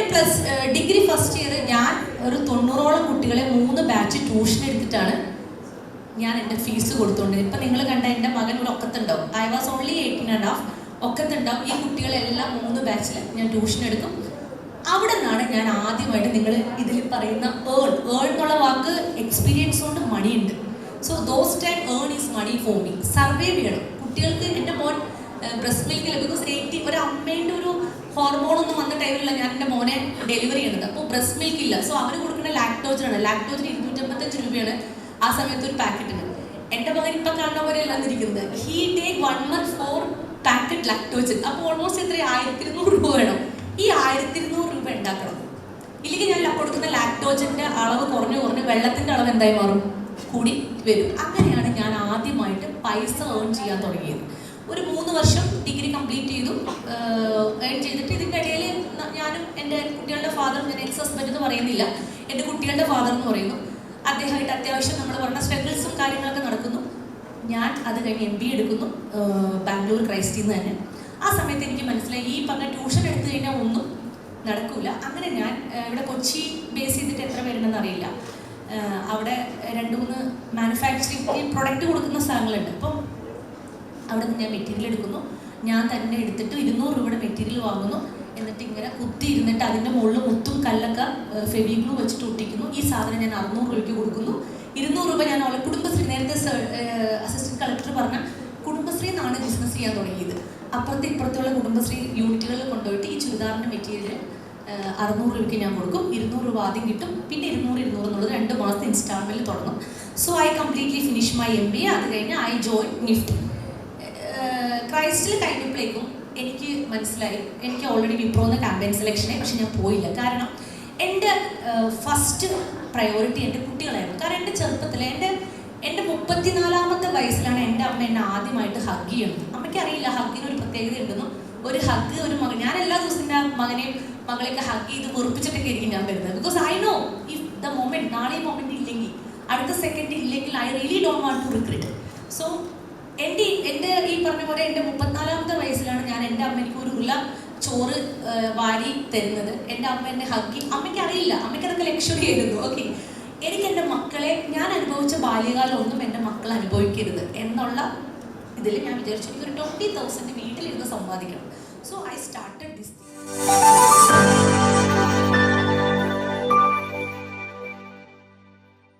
എന്റെ plus degree first year ഞാൻ ഒരു തൊണ്ണൂറോളം കുട്ടികളെ മൂന്ന് ബാച്ച് ട്യൂഷൻ എടുത്തിട്ടാണ് ഞാൻ എന്റെ ഫീസ് കൊടുത്തോണ്ട് ഇപ്പം നിങ്ങൾ കണ്ട എന്റെ മകൻ ഇവിടെ ഒക്കത്തുണ്ടാവും. I was only eighteen and half ഒക്കത്തുണ്ടാവും. ഈ കുട്ടികളെല്ലാം മൂന്ന് ബാച്ചിൽ ഞാൻ ട്യൂഷൻ എടുക്കും. അവിടെ നിന്നാണ് ഞാൻ ആദ്യമായിട്ട് നിങ്ങൾ ഇതിൽ പറയുന്ന ഏൺ ഏൺ എന്നുള്ള വാക്ക് എക്സ്പീരിയൻസ് കൊണ്ട് മണിയുണ്ട്. So those time earn is money for me survive ചെയ്യണം. കുട്ടികൾക്ക് എന്റെ മോൻ ബ്രസ്റ്റ് മിൽക്ക് ബിക്കോസ് എയ്റ്റി ഒരു അമ്മേന്റെ ഒരു ഹോർമോൺ ഒന്നും വന്ന ടൈമിലല്ല ഞാൻ എന്റെ മോനെ ഡെലിവറി ചെയ്യണത്. അപ്പോൾ ബ്രസ്റ്റ് മിൽക്ക് ഇല്ല സോ അവർ കൊടുക്കുന്ന ലാക്ടോജനാണ്. ലാക്ടോജൻ ഇരുന്നൂറ്റമ്പത്തഞ്ച് രൂപയാണ് ആ സമയത്ത് ഒരു പാക്കറ്റിന്. എന്റെ മകൻ ഇപ്പം കാണുന്ന പോലെ അല്ല ഇരിക്കുന്നത് he take one month four packet Lactogen അപ്പോൾ ഓൾമോസ്റ്റ് എത്ര? ആയിരത്തി ഇരുന്നൂറ് രൂപ വേണം. ഈ ആയിരത്തി ഇരുന്നൂറ് രൂപ ഉണ്ടാക്കണം. ഇല്ലെങ്കിൽ ഞാൻ കൊടുക്കുന്ന ലാക്ടോജന്റെ അളവ് കുറഞ്ഞു കുറഞ്ഞ് വെള്ളത്തിന്റെ അളവ് എന്തായി മാറും? കൂടി വരും. അങ്ങനെയാണ് ഞാൻ ആദ്യമായിട്ട് പൈസ ഏൺ ചെയ്യാൻ തുടങ്ങിയത്. ഒരു മൂന്ന് വർഷം ഡിഗ്രി കംപ്ലീറ്റ് ചെയ്തു. ഏൺ ചെയ്തിട്ട് ഇതിന്റെ ഇടയിൽ ഞാനും എന്റെ കുട്ടികളുടെ ഫാദർ ഞാൻ എക്സ് ഹസ്ബൻഡ് എന്ന് പറയുന്നില്ല. എന്റെ കുട്ടികളുടെ ഫാദർ എന്ന് പറയുന്നു. അദ്ദേഹമായിട്ട് അത്യാവശ്യം നമ്മൾ പറഞ്ഞ സ്ട്രഗിൾസും കാര്യങ്ങളൊക്കെ നടക്കുന്നു. ഞാൻ അത് കഴിഞ്ഞ് എം ബി എടുക്കുന്നു. ബാംഗ്ലൂർ ക്രൈസ്റ്റിൽ നിന്ന് തന്നെ. ആ സമയത്ത് എനിക്ക് മനസ്സിലായി ഈ പറഞ്ഞ ട്യൂഷൻ എടുത്തു കഴിഞ്ഞാൽ ഒന്നും നടക്കൂല. അങ്ങനെ ഞാൻ ഇവിടെ കൊച്ചി ബേസ് ചെയ്തിട്ട് എത്ര പേരുണ്ടെന്ന് അറിയില്ല. അവിടെ രണ്ട് മൂന്ന് മാനുഫാക്ചറിങ് പ്രൊഡക്റ്റ് കൊടുക്കുന്ന സ്ഥലങ്ങളുണ്ട്. അപ്പം അവിടെ നിന്ന് ഞാൻ മെറ്റീരിയൽ എടുക്കുന്നു. ഞാൻ തന്നെ എടുത്തിട്ട് ഇരുന്നൂറ് രൂപയുടെ മെറ്റീരിയൽ വാങ്ങുന്നു. എന്നിട്ട് ഇങ്ങനെ കുത്തി ഇരുന്നിട്ട് അതിന്റെ മുകളിൽ മുത്തും കല്ലൊക്കെ ഫെവിഗ്ലൂ വെച്ചിട്ട് ഒട്ടിക്കുന്നു. ഈ സാധനം ഞാൻ അറുന്നൂറ് രൂപയ്ക്ക് കൊടുക്കുന്നു. ഇരുന്നൂറ് രൂപ ഞാൻ അവളെ കുടുംബശ്രീ നേരത്തെ അസിസ്റ്റന്റ് കളക്ടർ പറഞ്ഞ കുടുംബശ്രീ എന്നാണ് ബിസിനസ് ചെയ്യാൻ തുടങ്ങിയത്. അപ്പുറത്തെ ഇപ്പുറത്തുള്ള കുടുംബശ്രീ യൂണിറ്റുകളിൽ കൊണ്ടുപോയിട്ട് ഈ ചുരിദാറിന്റെ മെറ്റീരിയൽ അറുന്നൂറ് രൂപയ്ക്ക് ഞാൻ കൊടുക്കും. ഇരുന്നൂറ് രൂപ ആദ്യം കിട്ടും. പിന്നെ ഇരുന്നൂറ് ഇരുന്നൂറ് എന്നുള്ളത് രണ്ട് മാസത്തെ ഇൻസ്റ്റാൾമെന്റിൽ തുടങ്ങും. So I completely finish my M B അത് കഴിഞ്ഞ് ഐ ജോയിൻ നിഫ്റ്റ് ക്രൈസ്റ്റിൽ കഴിഞ്ഞപ്പോഴേക്കും എനിക്ക് മനസ്സിലായി. എനിക്ക് ഓൾറെഡി വിപ്രോ എന്ന ക്യാമ്പയിൻ സെലക്ഷനെ പക്ഷെ ഞാൻ പോയില്ല. കാരണം എന്റെ ഫസ്റ്റ് പ്രയോറിറ്റി എന്റെ കുട്ടികളായിരുന്നു. കാരണം എന്റെ ചെറുപ്പത്തിൽ എന്റെ എന്റെ മുപ്പത്തിനാലാമത്തെ വയസ്സിലാണ് എന്റെ അമ്മ എന്നെ ആദ്യമായിട്ട് ഹഗ് ചെയ്യുന്നത്. അമ്മയ്ക്ക് അറിയില്ല ഹഗ്ഗിന് ഒരു പ്രത്യേകത ഉണ്ടെന്നും ഒരു ഹഗ് ഒരു മകൻ. ഞാൻ എല്ലാ ദിവസവും എന്റെ മകനെയും മകളെയൊക്കെ ഹഗ് ചെയ്ത് വെറുപ്പിച്ചിട്ടൊക്കെ ആയിരിക്കും ഞാൻ വരുന്നത്. Because I know if the moment നാളെ മൊമെന്റ് ഇല്ലെങ്കിൽ അടുത്ത സെക്കൻഡ് ഇല്ലെങ്കിൽ I really don't want to regret so എന്റെ എന്റെ ഈ പറഞ്ഞ പോലെ എന്റെ മുപ്പത്തിനാലാമത്തെ വയസ്സിലാണ് ഞാൻ എന്റെ അമ്മ എനിക്ക് ഒരു ഉരുള ചോറ് വാരി തരുന്നത്. എന്റെ അമ്മ എന്നെ ഹക്കി അമ്മയ്ക്ക് അറിയില്ല അമ്മയ്ക്ക് അതൊക്കെ ലക്ഷറി ആയിരുന്നു. ഓക്കെ എനിക്ക് എന്റെ മക്കളെ ഞാൻ അനുഭവിച്ച ബാല്യകാലം ഒന്നും മക്കൾ അനുഭവിക്കരുത് എന്നുള്ള ഇതിൽ ഞാൻ വിചാരിച്ചു എനിക്കൊരു ട്വന്റി തൗസൻഡ് വീട്ടിലിരുന്ന് സമ്പാദിക്കണം. So I started this